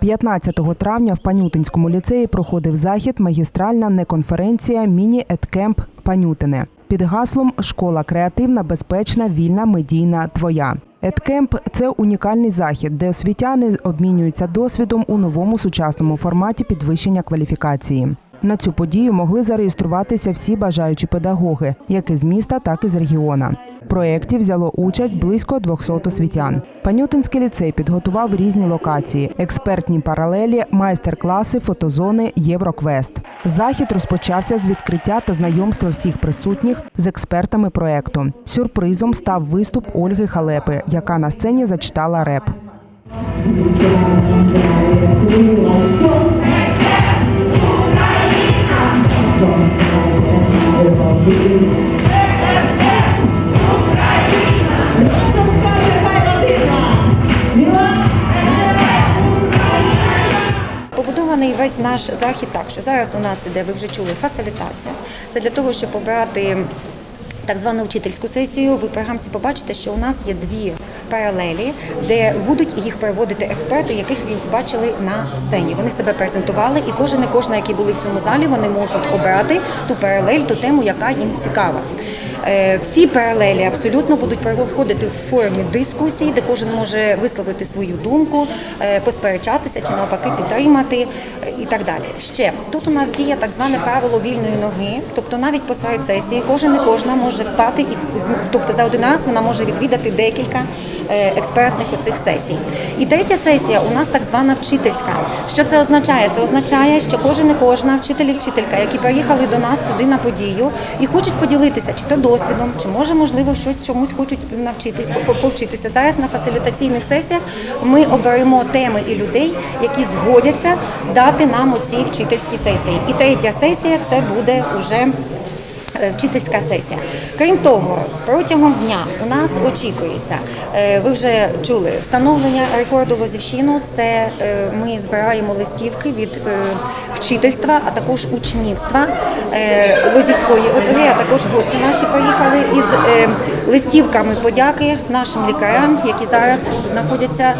15 травня в Панютинському ліцеї проходив захід магістральна неконференція Міні-Еткемп Панютине під гаслом Школа креативна, безпечна, вільна, медійна, твоя. Еткемп це унікальний захід, де освітяни обмінюються досвідом у новому сучасному форматі підвищення кваліфікації. На цю подію могли зареєструватися всі бажаючі педагоги, як із міста, так і з регіона. В проєкті взяло участь близько 200 освітян. Панютинський ліцей підготував різні локації: експертні паралелі, майстер-класи, фотозони, Євроквест. Захід розпочався з відкриття та знайомства всіх присутніх з експертами проєкту. Сюрпризом став виступ Ольги Халепи, яка на сцені зачитала реп. Побудований весь наш захід так, що зараз у нас іде, ви вже чули, фасилітація. Це для того, щоб обрати так звану вчительську сесію. Ви програмці побачите, що у нас є дві паралелі, де будуть їх проводити експерти, яких ви бачили на сцені. Вони себе презентували, і кожен і кожна, які були в цьому залі, вони можуть обрати ту паралель, ту тему, яка їм цікава. Е, Всі паралелі абсолютно будуть проходити в формі дискусії, де кожен може висловити свою думку, е, посперечатися чи навпаки підтримати е, і так далі. Ще тут у нас діє так зване правило вільної ноги, тобто навіть посеред сесії кожен і кожна може встати і тобто за один раз вона може відвідати декілька експертних оцих сесій. І третя сесія у нас так звана вчительська. Що це означає? Це означає, що кожен і кожна вчитель і вчителька, які приїхали до нас сюди на подію і хочуть поділитися чи то досвідом, чи може можливо щось чомусь хочуть навчити повчитися. Зараз на фасилітаційних сесіях ми оберемо теми і людей, які згодяться дати нам оці вчительські сесії. І третя сесія це буде уже е, вчительська сесія. Крім того, протягом дня у нас очікується, е, ви вже чули, встановлення рекорду Лозівщину. Це е, ми збираємо листівки від е, вчительства, а також учнівства е, Лозівської ОТГ, а також гості наші приїхали із е, листівками подяки нашим лікарям, які зараз знаходяться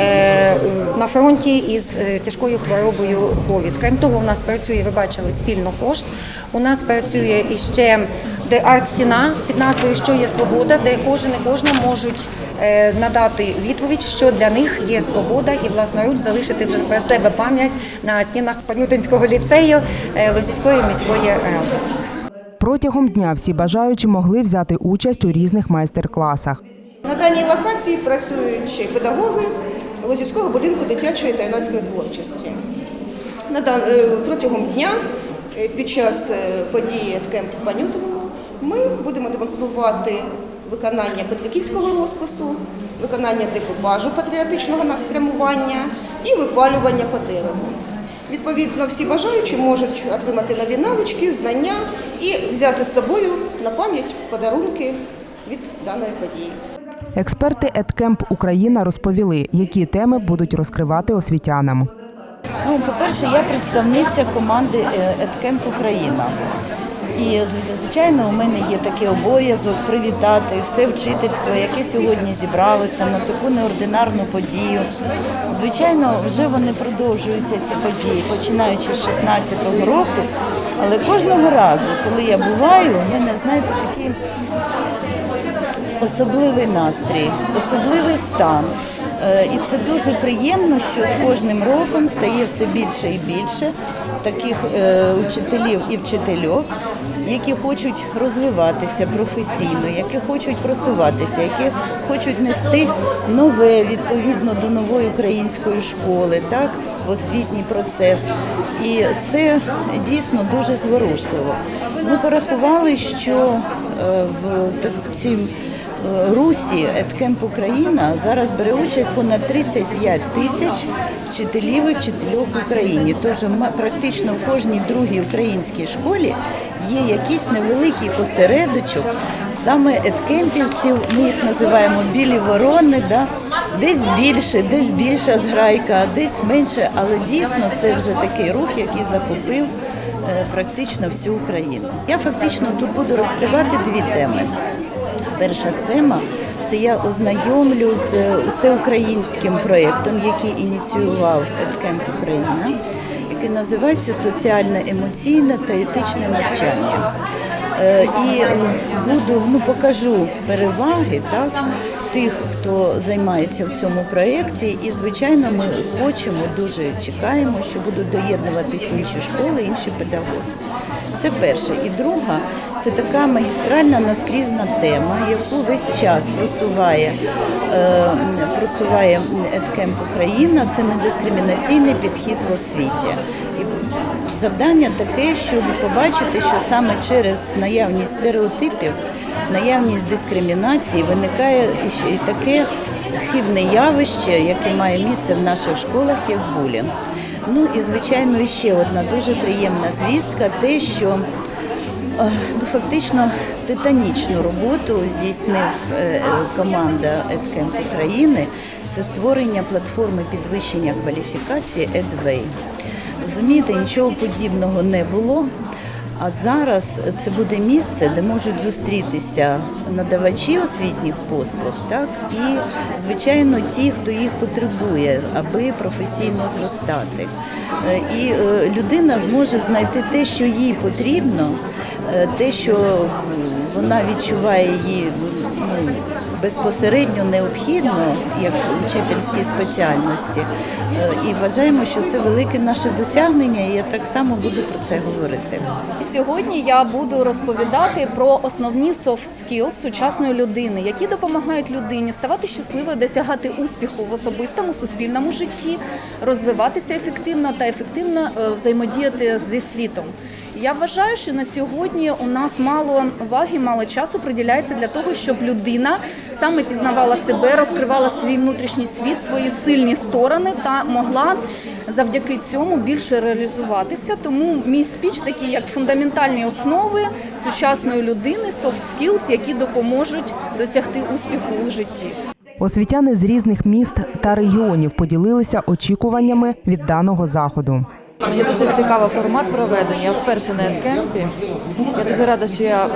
е, на фронті із е, тяжкою хворобою ковід. Крім того, у нас працює, ви бачили, спільно кошт. У нас працює іще де арт-стіна під назвою Що є свобода, де кожен і кожна можуть е, надати відповідь, що для них є свобода, і власноруч залишити про себе пам'ять на стінах Панютинського ліцею е, Лозівської міської ради. Протягом дня всі бажаючі могли взяти участь у різних майстер-класах. На даній локації працюють ще й педагоги Лозівського будинку дитячої та юнацької творчості. На дан- е, Протягом дня під час е, події «Еткемп» в Панютиному ми будемо демонструвати виконання петриківського розпису, виконання декупажу патріотичного на спрямування і випалювання по дереву. Відповідно, всі бажаючі можуть отримати нові навички, знання і взяти з собою на пам'ять подарунки від даної події. Експерти Еткемп Україна розповіли, які теми будуть розкривати освітянам. Ну, по-перше, я представниця команди е, Україна. І звичайно, у мене є такий обов'язок привітати все вчительство, яке сьогодні зібралося на таку неординарну подію. Звичайно, вже вони продовжуються ці події, починаючи з 16-го року. Але кожного разу, коли я буваю, у мене знаєте такий особливий настрій, особливий стан. Е, І це дуже приємно, що з кожним роком стає все більше і більше таких е, учителів і вчительок, які хочуть розвиватися професійно, які хочуть просуватися, які хочуть нести нове відповідно до нової української школи, так в освітній процес. І це дійсно дуже зворушливо. Ми порахували, що е, в, цій Русі Еткемп Україна зараз бере участь понад 35 тисяч вчителів і вчительок в Україні. Тож практично в кожній другій українській школі є якийсь невеликий осередочок саме еткемпівців. Ми їх називаємо білі ворони. Да? Десь більше, десь більша зграйка, десь менше, але дійсно це вже такий рух, який захопив е, практично всю Україну. Я фактично тут буду розкривати дві теми. Перша тема це я ознайомлю з всеукраїнським проєктом, який ініціював EdCamp Україна, який називається Соціальне, емоційне та етичне навчання. Е, І е, буду ну покажу переваги так тих, хто займається в цьому проєкті. І звичайно, ми хочемо дуже чекаємо, що будуть доєднуватися інші школи, інші педагоги. Це перше. І друга це така магістральна наскрізна тема, яку весь час просуває, е, просуває EdCamp Україна. Це недискримінаційний підхід в освіті. Завдання таке, щоб побачити, що саме через наявність стереотипів, наявність дискримінації виникає й таке хибне явище, яке має місце в наших школах, як булінг. Ну і звичайно, ще одна дуже приємна звістка, те, що е, ну, фактично титанічну роботу здійснив е, команда EdCamp України. Це створення платформи підвищення кваліфікації EdWay. Розумієте, нічого подібного не було. А зараз це буде місце, де можуть зустрітися надавачі освітніх послуг, так і звичайно ті, хто їх потребує, аби професійно зростати. Е, І е, людина зможе знайти те, що їй потрібно, е, те, що вона відчуває її безпосередньо необхідно як вчительській спеціальності. Е, І вважаємо, що це велике наше досягнення, і я так само буду про це говорити. Сьогодні я буду розповідати про основні soft skills сучасної людини, які допомагають людині ставати щасливою, досягати успіху в особистому суспільному житті, розвиватися ефективно та ефективно е, взаємодіяти зі світом. Я вважаю, що на сьогодні у нас мало уваги, мало часу приділяється для того, щоб людина саме пізнавала себе, розкривала свій внутрішній світ, свої сильні сторони та могла завдяки цьому більше реалізуватися. Тому мій спіч такий як фундаментальні основи сучасної людини, soft skills, які допоможуть досягти успіху у житті. Освітяни з різних міст та регіонів поділилися очікуваннями від даного заходу. Мені дуже цікавий формат проведення. Я вперше на Едкемпі. Я дуже рада, що я е,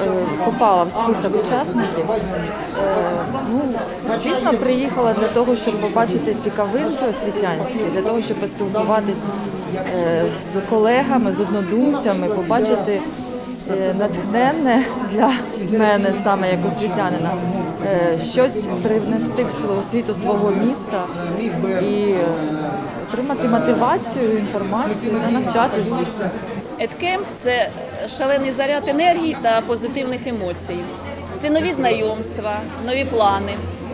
попала в список учасників. Е, ну, звісно, приїхала для того, щоб побачити цікавинки освітянські, для того, щоб поспілкуватись е, з колегами, з однодумцями, побачити натхненне для мене саме як освітянина, щось привнести в свою освіту свого міста і отримати мотивацію, інформацію та навчатись, звісно. Едкемп це шалений заряд енергії та позитивних емоцій. Це нові знайомства, нові плани.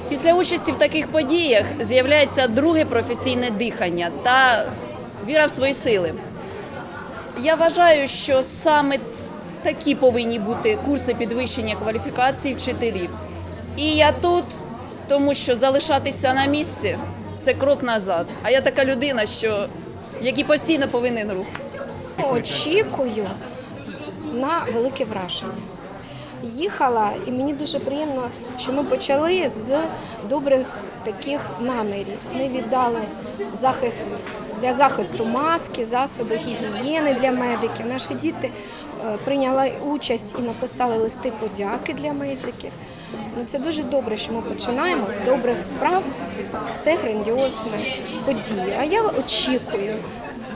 Після участі в таких подіях з'являється друге професійне дихання та віра в свої сили. Я вважаю, що саме такі повинні бути курси підвищення кваліфікації вчителів. І я тут, тому що залишатися на місці це крок назад. А я така людина, що який постійно повинен рух. Очікую на велике враження. Їхала, і мені дуже приємно, що ми почали з добрих таких намірів. Ми віддали захист для захисту маски, засоби гігієни для медиків. Наші діти е, прийняли участь і написали листи подяки для медиків. Ну, це дуже добре, що ми починаємо з добрих справ. Це грандіозна подія. А я очікую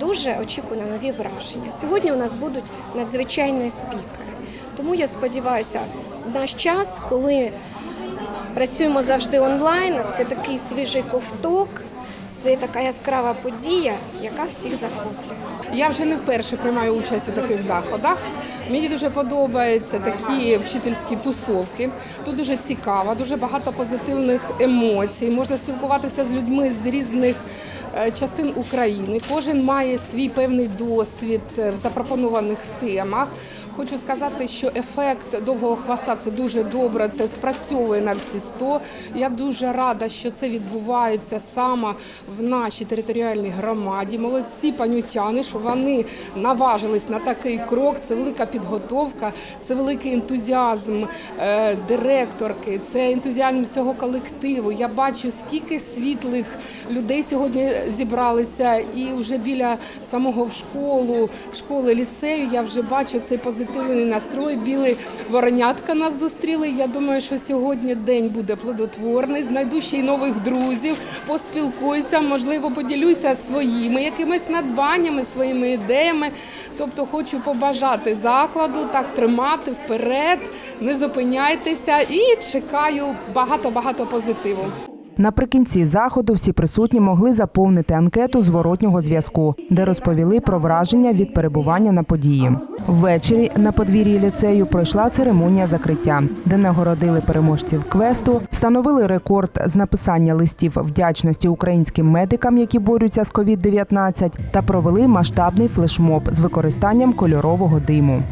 дуже очікую на нові враження. Сьогодні у нас будуть надзвичайні спікери. Тому я сподіваюся, наш час, коли працюємо завжди онлайн, це такий свіжий ковток, це така яскрава подія, яка всіх захоплює. Я вже не вперше приймаю участь у таких заходах. Мені дуже подобаються такі вчительські тусовки. Тут дуже цікаво, дуже багато позитивних емоцій. Можна спілкуватися з людьми з різних е, частин України. Кожен має свій певний досвід е, в запропонованих темах. Хочу сказати, що ефект довгого хвоста це дуже добре. Це спрацьовує на всі 100. Я дуже рада, що це відбувається саме в нашій територіальній громаді. Молодці панютяни, що вони наважились на такий крок. Це велика підготовка, це великий ентузіазм е, директорки, це ентузіазм всього колективу. Я бачу, скільки світлих людей сьогодні зібралися, і вже біля самого в школу, школи ліцею я вже бачу цей позитив позитивний настрой. Білий воронятка нас зустріли. Я думаю, що сьогодні день буде плодотворний. Знайду ще й нових друзів, поспілкуюся, можливо, поділюся своїми якимись надбаннями, своїми ідеями. Тобто хочу побажати закладу так тримати вперед, не зупиняйтеся і чекаю багато-багато позитиву. Наприкінці заходу всі присутні могли заповнити анкету зворотнього зв'язку, де розповіли про враження від перебування на події. Ввечері на подвір'ї ліцею пройшла церемонія закриття, де нагородили переможців квесту, встановили рекорд з написання листів вдячності українським медикам, які борються з COVID-19, та провели масштабний флешмоб з використанням кольорового диму.